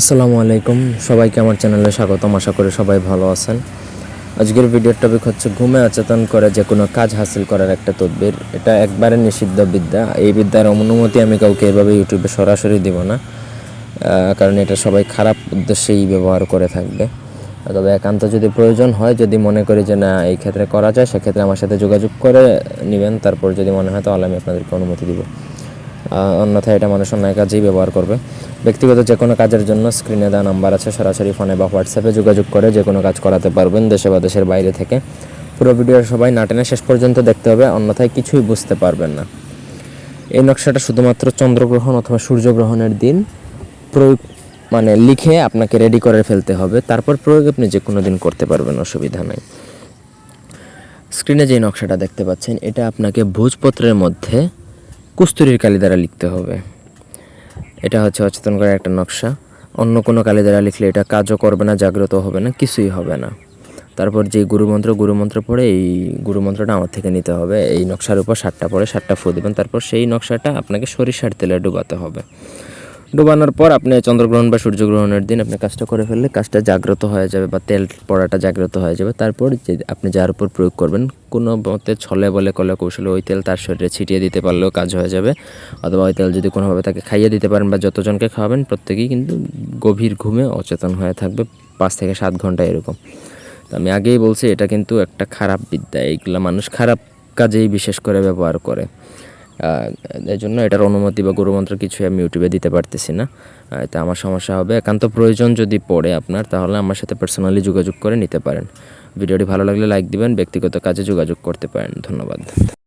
আসসালামু আলাইকুম। সবাইকে আমার চ্যানেলে স্বাগতম। আশা করি সবাই ভালো আছেন। আজকের ভিডিওর টপিক হচ্ছে ঘুমে অচেতন করে যে কোনো কাজ হাসিল করার একটা তদবির। এটা একবারে নিষিদ্ধ বিদ্যা। এই বিদ্যার অনুমতি আমি কাউকে এভাবে ইউটিউবে সরাসরি দিব না কারণ এটা সবাই খারাপ উদ্দেশ্যেই ব্যবহার করে থাকবে। তবে একান্ত যদি প্রয়োজন হয়, যদি মনে করি যে না, এই ক্ষেত্রে করা যায়, সেক্ষেত্রে আমার সাথে যোগাযোগ করে নেবেন। তারপর যদি মনে হয়, তাহলে আমি আপনাদেরকে অনুমতি দিব। অন্যথায় এটা মানুষ অন্যায় কাজেই ব্যবহার করবে। ব্যক্তিগত যে কোনো কাজের জন্য স্ক্রিনে দেওয়া নাম্বার আছে, সরাসরি ফোনে বা হোয়াটসঅ্যাপে যোগাযোগ করে যে কোনো কাজ করাতে পারবেন দেশে বা দেশের বাইরে থেকে। পুরো ভিডিওর সবাই না টেনে শেষ পর্যন্ত দেখতে হবে, অন্যথায় কিছুই বুঝতে পারবেন না। এই নকশাটা শুধুমাত্র চন্দ্রগ্রহণ অথবা সূর্যগ্রহণের দিন প্রয়োগ মানে লিখে আপনাকে রেডি করে ফেলতে হবে, তারপর প্রয়োগ আপনি যে কোনো দিন করতে পারবেন, অসুবিধা নাই। স্ক্রিনে যে নকশাটা দেখতে পাচ্ছেন, এটা আপনাকে ভোজপত্রের মধ্যে কুস্তুরির কালি দ্বারা লিখতে হবে। এটা হচ্ছে অচেতন করার একটা নকশা। অন্য কোনো কালি দ্বারা লিখলে এটা কাজও করবে না জাগ্রত হবে না, কিছুই হবে না। তারপর যে গুরুমন্ত্র গুরুমন্ত্র পড়ে এই গুরুমন্ত্রটা আমার থেকে নিতে হবে। এই নকশার উপর সাতটা পরে সাতটা ফু দেবেন। তারপর সেই নকশাটা আপনাকে সরিষার তেলে ডুবাতে হবে। ডুবানোর পর আপনি চন্দ্রগ্রহণ বা সূর্যগ্রহণের দিন আপনি কাজটা করে ফেললে কাজটা জাগ্রত হয়ে যাবে বা তেল পড়াটা জাগ্রত হয়ে যাবে। তারপর যে আপনি যার উপর প্রয়োগ করবেন, কোনো মতে ছলে বলে কলে কৌশলে ওই তেল তার শরীরে ছিটিয়ে দিতে পারলেও কাজ হয়ে যাবে। অথবা ওই তেল যদি কোনোভাবে তাকে খাইয়ে দিতে পারেন বা যতজনকে খাওয়াবেন, প্রত্যেকেই কিন্তু গভীর ঘুমে অচেতন হয়ে থাকবে, পাঁচ থেকে সাত ঘণ্টা এরকম। তো আমি আগেই বলছি, এটা কিন্তু একটা খারাপ বিদ্যা। এইগুলো মানুষ খারাপ কাজেই বিশেষ করে ব্যবহার করে। এই জন্য এটার অনুমতি বা গুরুমন্ত্র কিছু আমি ইউটিউবে দিতে পারতেছি না। তা আমার সমস্যা হবে। একান্ত প্রয়োজন যদি পড়ে আপনার, তাহলে আমার সাথে পার্সোনালি যোগাযোগ করে নিতে পারেন। ভিডিওটি ভালো লাগলে লাইক দিবেন, ব্যক্তিগত কাজে যোগাযোগ করতে পারেন। ধন্যবাদ।